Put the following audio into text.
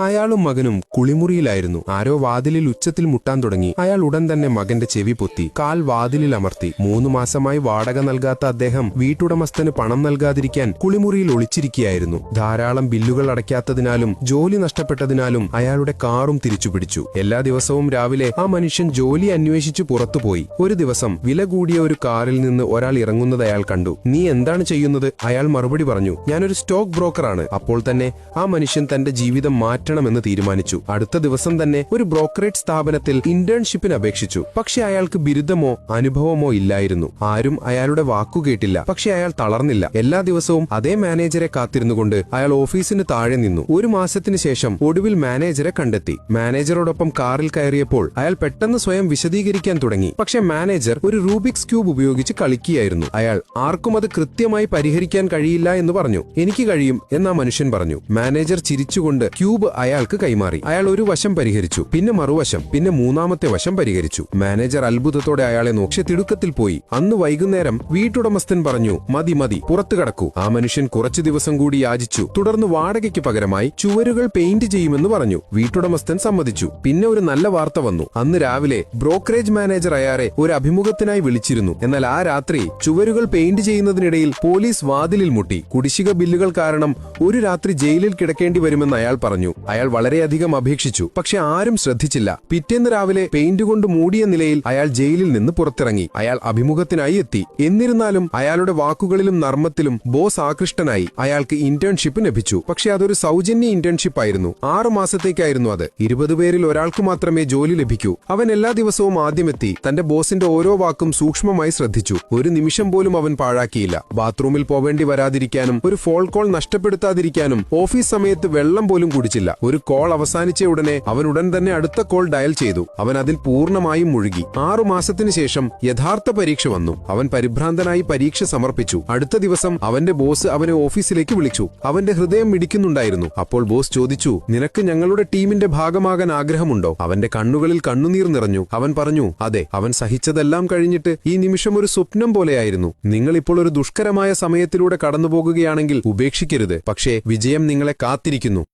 അയാളും മകനും കുളിമുറിയിലായിരുന്നു. ആരോ വാതിലിൽ ഉച്ചത്തിൽ മുട്ടാൻ തുടങ്ങി. അയാൾ ഉടൻ തന്നെ മകന്റെ ചെവി പൊത്തി. കാൽ വാതിലിൽ അമർത്തി. മൂന്നു മാസമായി വാടക നൽകാത്ത അദ്ദേഹം വീട്ടുടമസ്ഥന് പണം നൽകാതിരിക്കാൻ കുളിമുറിയിൽ ഒളിച്ചിരിക്കുകയായിരുന്നു. ധാരാളം ബില്ലുകൾ അടയ്ക്കാത്തതിനാലും ജോലി നഷ്ടപ്പെട്ടതിനാലും അയാളുടെ കാറും തിരിച്ചുപിടിച്ചു. എല്ലാ ദിവസവും രാവിലെ ആ മനുഷ്യൻ ജോലി അന്വേഷിച്ചു പുറത്തുപോയി. ഒരു ദിവസം വില കൂടിയ ഒരു കാറിൽ നിന്ന് ഒരാൾ ഇറങ്ങുന്നത് അയാൾ കണ്ടു. നീ എന്താണ് ചെയ്യുന്നത്? അയാൾ മറുപടി പറഞ്ഞു. ഞാനൊരു സ്റ്റോക്ക് ബ്രോക്കറാണ്. അപ്പോൾ തന്നെ ആ മനുഷ്യൻ തന്റെ ജീവിതം മാറ്റണമെന്ന് തീരുമാനിച്ചു. അടുത്ത ദിവസം തന്നെ ഒരു ബ്രോക്കറേജ് സ്ഥാപനത്തിൽ ഇന്റേൺഷിപ്പിന് അപേക്ഷിച്ചു. പക്ഷെ അയാൾക്ക് ബിരുദമോ അനുഭവമോ ഇല്ലായിരുന്നു. ആരും അയാളുടെ വാക്കുകേട്ടില്ല പക്ഷെ അയാൾ തളർന്നില്ല. എല്ലാ ദിവസവും അതേ മാനേജരെ കാത്തിരുന്നുകൊണ്ട് അയാൾ ഓഫീസിന് താഴെ നിന്നു. ഒരു മാസത്തിന് ശേഷം ഒടുവിൽ മാനേജരെ കണ്ടെത്തി. മാനേജറോടൊപ്പം കാറിൽ കയറിയപ്പോൾ അയാൾ പെട്ടെന്ന് സ്വയം വിശദീകരിക്കാൻ തുടങ്ങി. പക്ഷെ മാനേജർ ഒരു റൂബിക്സ് ക്യൂബ് ഉപയോഗിച്ച് കളിക്കുകയായിരുന്നു. അയാൾ ആർക്കും അത് കൃത്യമായി പരിഹരിക്കാൻ കഴിയില്ല എന്ന് പറഞ്ഞു. എനിക്ക് കഴിയും എന്നാ മനുഷ്യൻ പറഞ്ഞു. മാനേജർ ചിരിച്ചുകൊണ്ട് ക്യൂബ് അയാൾക്ക് കൈമാറി. അയാൾ ഒരു വശം പരിഹരിച്ചു പിന്നെ മറുവശം പിന്നെ മൂന്നാമത്തെ വശം പരിഹരിച്ചു. മാനേജർ അത്ഭുതത്തോടെ അയാളെ നോക്കി തിടുക്കത്തിൽ പോയി. അന്ന് വൈകുന്നേരം വീട്ടുടമസ്ഥൻ പറഞ്ഞു മതി മതി പുറത്തു കടക്കൂ. ആ മനുഷ്യൻ കുറച്ചു ദിവസം കൂടി യാചിച്ചു. തുടർന്ന് വാടകയ്ക്ക് പകരമായി ചുവരുകൾ പെയിന്റ് ചെയ്യുമെന്ന് പറഞ്ഞു. വീട്ടുടമസ്ഥൻ സമ്മതിച്ചു. പിന്നെ ഒരു നല്ല വാർത്ത വന്നു. അന്ന് രാവിലെ ബ്രോക്കറേജ് മാനേജർ അയാളെ ഒരു അഭിമുഖത്തിനായി വിളിച്ചിരുന്നു. എന്നാൽ ആ രാത്രി ചുവരുകൾ പെയിന്റ് ചെയ്യുന്നതിനിടയിൽ പോലീസ് വാതിലിൽ മുട്ടി. കുടിശ്ശിക ബില്ലുകൾ കാരണം ഒരു രാത്രി ജയിലിൽ കിടക്കേണ്ടി വരുമെന്ന് അയാൾ പറഞ്ഞു. അയാൾ വളരെയധികം അപേക്ഷിച്ചു. പക്ഷെ ആരും ശ്രദ്ധിച്ചില്ല. പിറ്റേന്ന് രാവിലെ പെയിന്റ് കൊണ്ട് മൂടിയ നിലയിൽ അയാൾ ജയിലിൽ നിന്ന് പുറത്തിറങ്ങി. അയാൾ അഭിമുഖത്തിനായി എത്തി. എന്നിരുന്നാലും അയാളുടെ വാക്കുകളിലും നർമ്മത്തിലും ബോസ് ആകൃഷ്ടനായി. അയാൾക്ക് ഇന്റേൺഷിപ്പ് ലഭിച്ചു. പക്ഷെ അതൊരു സൗജന്യ ഇന്റേൺഷിപ്പ് ആയിരുന്നു. ആറു മാസത്തേക്കായിരുന്നു അത്. ഇരുപത് പേരിൽ ഒരാൾക്ക് മാത്രമേ ജോലി ലഭിക്കൂ. അവൻ എല്ലാ ദിവസവും ആദ്യമെത്തി. തന്റെ ബോസിന്റെ ഓരോ വാക്കും സൂക്ഷ്മമായി ശ്രദ്ധിച്ചു. ഒരു നിമിഷം പോലും അവൻ പാഴാക്കിയില്ല. ബാത്റൂമിൽ പോവേണ്ടി വരാതിരിക്കാനും ഒരു ഫോൾ കോൾ നഷ്ടപ്പെടുത്താതിരിക്കാനും ഓഫീസ് സമയത്ത് വെള്ളം പോലും കുടിച്ചില്ല. ഒരു കോൾ അവസാനിച്ച ഉടനെ അവൻ ഉടൻ തന്നെ അടുത്ത കോൾ ഡയൽ ചെയ്തു. അവൻ അതിൽ പൂർണമായും മുഴുകി. ആറു മാസത്തിനു ശേഷം യഥാർത്ഥ പരീക്ഷ വന്നു. അവൻ പരിഭ്രാന്തനായി പരീക്ഷ സമർപ്പിച്ചു. അടുത്ത ദിവസം അവന്റെ ബോസ് അവനെ ഓഫീസിലേക്ക് വിളിച്ചു. അവന്റെ ഹൃദയം മിടിക്കുന്നുണ്ടായിരുന്നു. അപ്പോൾ ബോസ് ചോദിച്ചു നിനക്ക് ഞങ്ങളുടെ ടീമിന്റെ ഭാഗമാകാൻ ആഗ്രഹമുണ്ടോ? അവന്റെ കണ്ണുകളിൽ കണ്ണുനീർ നിറഞ്ഞു. അവൻ പറഞ്ഞു അതെ അവൻ സഹിച്ചതെല്ലാം കഴിഞ്ഞിട്ട് ഈ നിമിഷം ഒരു സ്വപ്നം പോലെയായിരുന്നു. നിങ്ങൾ ഇപ്പോൾ ഒരു ദുഷ്കരമായ സമയത്തിലൂടെ കടന്നുപോകുകയാണെങ്കിൽ ഉപേക്ഷിക്കരുത്. പക്ഷേ വിജയം നിങ്ങളെ കാത്തിരിക്കുന്നു.